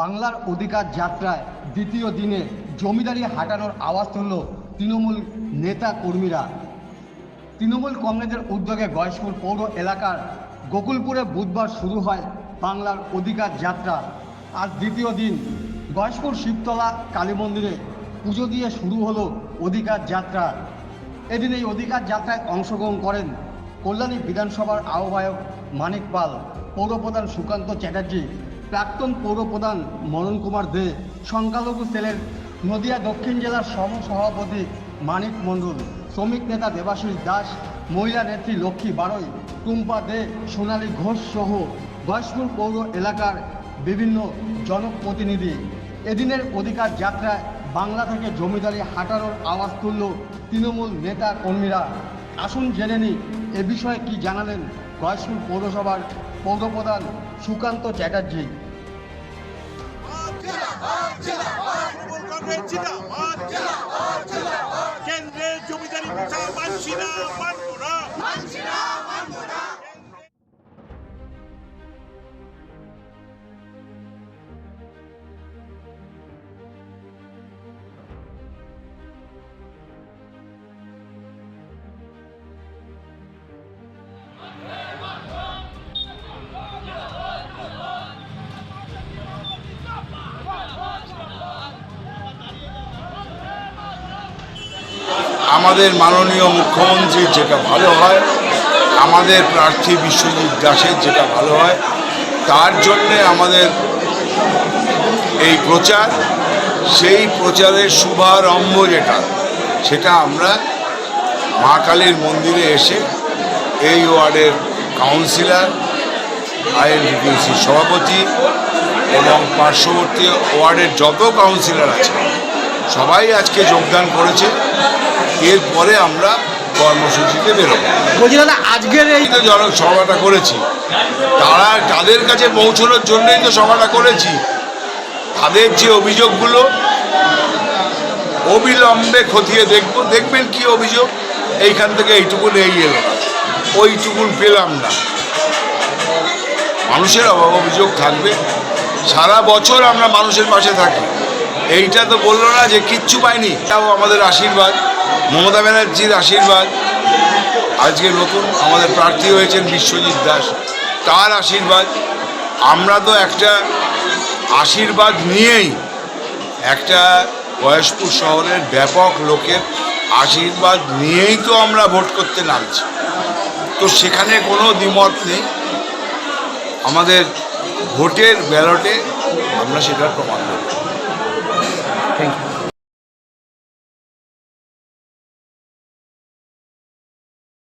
বাংলার অধিকার যাত্রায় দ্বিতীয় দিনে জমিদারি হাঁটানোর আওয়াজ তুলল তৃণমূল নেতা কর্মীরা। তৃণমূল কংগ্রেসের উদ্যোগে গয়েশপুর পৌর এলাকার গোকুলপুরে বুধবার শুরু হয় বাংলার অধিকার যাত্রা। আজ দ্বিতীয় দিন গয়েশপুর শিবতলা কালী মন্দিরে পুজো দিয়ে শুরু হলো অধিকার যাত্রা। এদিন এই অধিকার যাত্রায় অংশগ্রহণ করেন কল্যাণী বিধানসভার আহ্বায়ক মানিক পাল, পৌরপ্রধান সুকান্ত চ্যাটার্জি প্রাক্তন পৌরপ্রধান মনন কুমার দে, সংখ্যালঘু সেলের নদিয়া দক্ষিণ জেলার সহ সভাপতি মানিক মণ্ডল, শ্রমিক নেতা দেবাশিস দাস, মহিলা নেত্রী লক্ষ্মী বারই, টুম্পা দে, সোনালী ঘোষ সহ গয়েশপুর পৌর এলাকার বিভিন্ন জনপ্রতিনিধি। এদিনের অধিকার যাত্রায় বাংলা থেকে জমিদারি হাঁটানোর আওয়াজ তুলল তৃণমূল নেতা কর্মীরা। আসুন জেনে নিই, এ বিষয়ে কি জানালেন গয়েশপুর পৌরসভার পৌরপ্রধান সুকান্ত চ্যাটার্জি। তৃণমূল কংগ্রেস জিন্দাবাদ। কেন্দ্রের জমিদারি প্রথা মানছি না আমাদের মাননীয় মুখ্যমন্ত্রীর যেটা ভালো হয়, আমাদের প্রার্থী বিশ্বজিৎ দাসের যেটা ভালো হয়, তার জন্যে আমাদের এই প্রচার, সেই প্রচারের শুভারম্ভ যেটা, সেটা আমরা মা কালীর মন্দিরে এসে এই ওয়ার্ডের কাউন্সিলর আইএনডিটিউসির সভাপতি এবং পার্শ্ববর্তী ওয়ার্ডের যত কাউন্সিলর আছে সবাই আজকে যোগদান করেছে। এরপরে আমরা কর্মসূচিতে বেরোবো। বলছি দাদা আজকের এই জন সভাটা করেছি তারা তাদের কাছে পৌঁছানোর জন্যই তো সভাটা করেছি। তাদের যে অভিযোগগুলো অবিলম্বে খতিয়ে দেখব দেখবেন কি অভিযোগ? এইখান থেকে এইটুকুন এই এলো না ওইটুকুন পেলাম না। মানুষের অভাব অভিযোগ থাকবে। সারা বছর আমরা মানুষের পাশে থাকি। এইটা তো বলল না যে কিচ্ছু পাইনি। তাও আমাদের আশীর্বাদ, মমতা ব্যানার্জির আশীর্বাদ। আজকে নতুন আমাদের প্রার্থী হয়েছেন বিশ্বজিৎ দাস। তার আশীর্বাদ। আমরা তো একটা আশীর্বাদ নিয়েই একটা বয়সপুর শহরের ব্যাপক লোকের আশীর্বাদ নিয়েই তো আমরা ভোট করতে নামছি। তো সেখানে কোনো দ্বিমত নেই। আমাদের ভোটের ব্যালটে আমরা সেটার প্রমাণ